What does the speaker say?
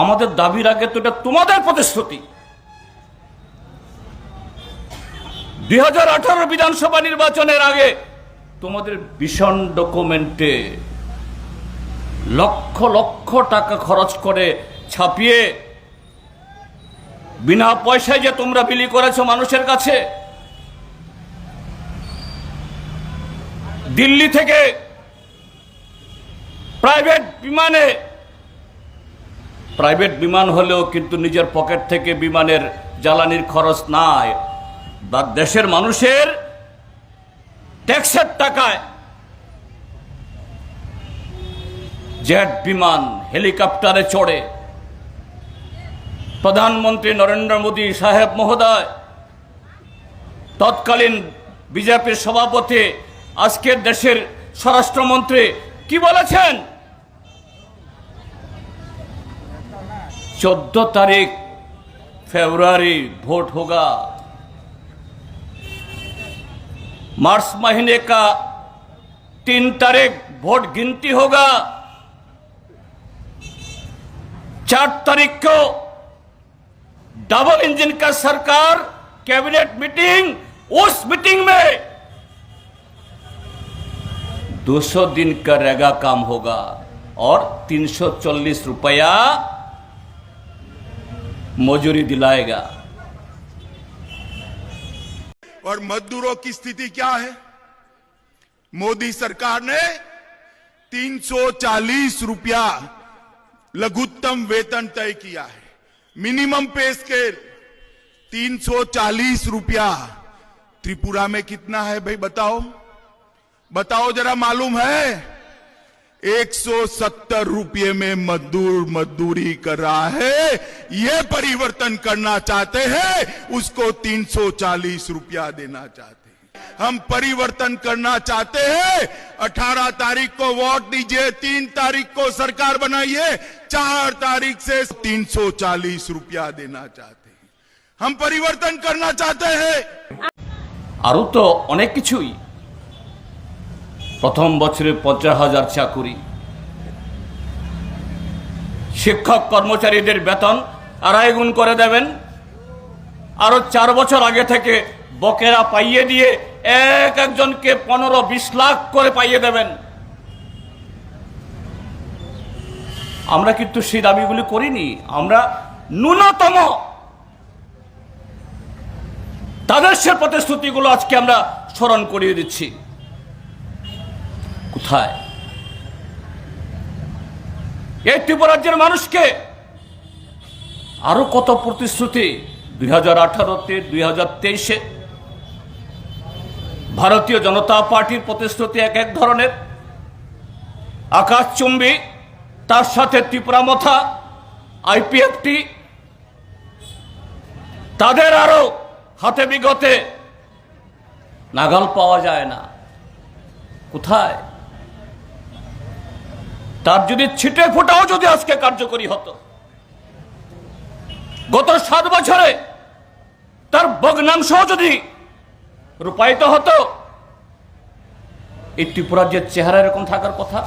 আমাদের দাবির আগে তো এটা তোমাদের প্রতিশ্রুতি। দুই হাজার আঠারো বিধানসভা নির্বাচনের আগে তোমাদের ভীষণ ডকুমেন্টে লক্ষ লক্ষ টাকা খরচ করে ছাপিয়ে বিনা পয়সায় যে তোমরা বিলি করেছ মানুষের কাছে, দিল্লি থেকে প্রাইভেট বিমানে প্রাইভেট বিমান হলেও কিন্তু নিজের পকেট থেকে বিমানের জ্বালানির খরচ নাই। বা দেশের মানুষের ট্যাক্সের টাকায় জেট বিমান, হেলিকপ্টারে চড়ে। প্রধানমন্ত্রী নরেন্দ্র মোদী সাহেব মহোদয়, তৎকালীন বিজেপির সভাপতি, আজকের দেশের স্বরাষ্ট্রমন্ত্রী কি বলেছেন? चौदह तारीख फरवरी वोट होगा। मार्च महीने का तीन तारीख वोट गिनती होगा। चार तारीख को डबल इंजन का सरकार कैबिनेट मीटिंग उस मीटिंग में 200 दिन का रेगा काम होगा और 340 रुपया मजूरी दिलाएगा। और मजदूरों की स्थिति क्या है? मोदी सरकार ने 340 रुपया लघुत्तम वेतन तय किया है। मिनिमम पे स्केल 340 रुपया। त्रिपुरा में कितना है भाई बताओ? बताओ जरा मालूम है? 170 रुपये में मजदूर मजदूरी कर रहा है ये परिवर्तन करना चाहते हैं उसको 340 रुपया देना चाहते हैं हम परिवर्तन करना चाहते हैं 18 तारीख को वोट दीजिए तीन तारीख को सरकार बनाइए चार तारीख से 340 रुपया देना चाहते हैं हम परिवर्तन करना चाहते हैं আরও তো অনেক কিছুই প্রথম বছরে পঞ্চাশ হাজার চাকুরি। শিক্ষক কর্মচারীদের বেতন আড়াই গুণ করে দেবেন। আরও চার বছর আগে থেকে বকেরা পাইয়ে দিয়ে এক একজনকে পনেরো, বিশ লাখ করে পাইয়ে দেবেন। আমরা কিন্তু সেই দাবিগুলি করিনি। আমরা ন্যূনতম তাদের সে প্রতিশ্রুতিগুলো আজকে আমরা স্মরণ করিয়ে দিচ্ছি। কোথায়? এই ত্রিপুরাজ্যের মানুষকে আরও কত প্রতিশ্রুতি? দুই হাজার আঠারোতে, দুই হাজার তেইশে ভারতীয় জনতা পার্টির প্রতিশ্রুতি এক এক ধরনের। আকাশচুম্বী, তার সাথে ত্রিপুরা মথা আইপিএফটি তাদের আরও হাতে বিগতে নাগাল পাওয়া যায় না। কোথায়? তার যদি ছিটে ফোটাও যদি আজকে কার্যকরী হতো। গত সাত বছরে তার ভগ্নাংশ যদি রূপায়িত হতো এই ত্রিপুরার যে চেহারা এরকম থাকার কথা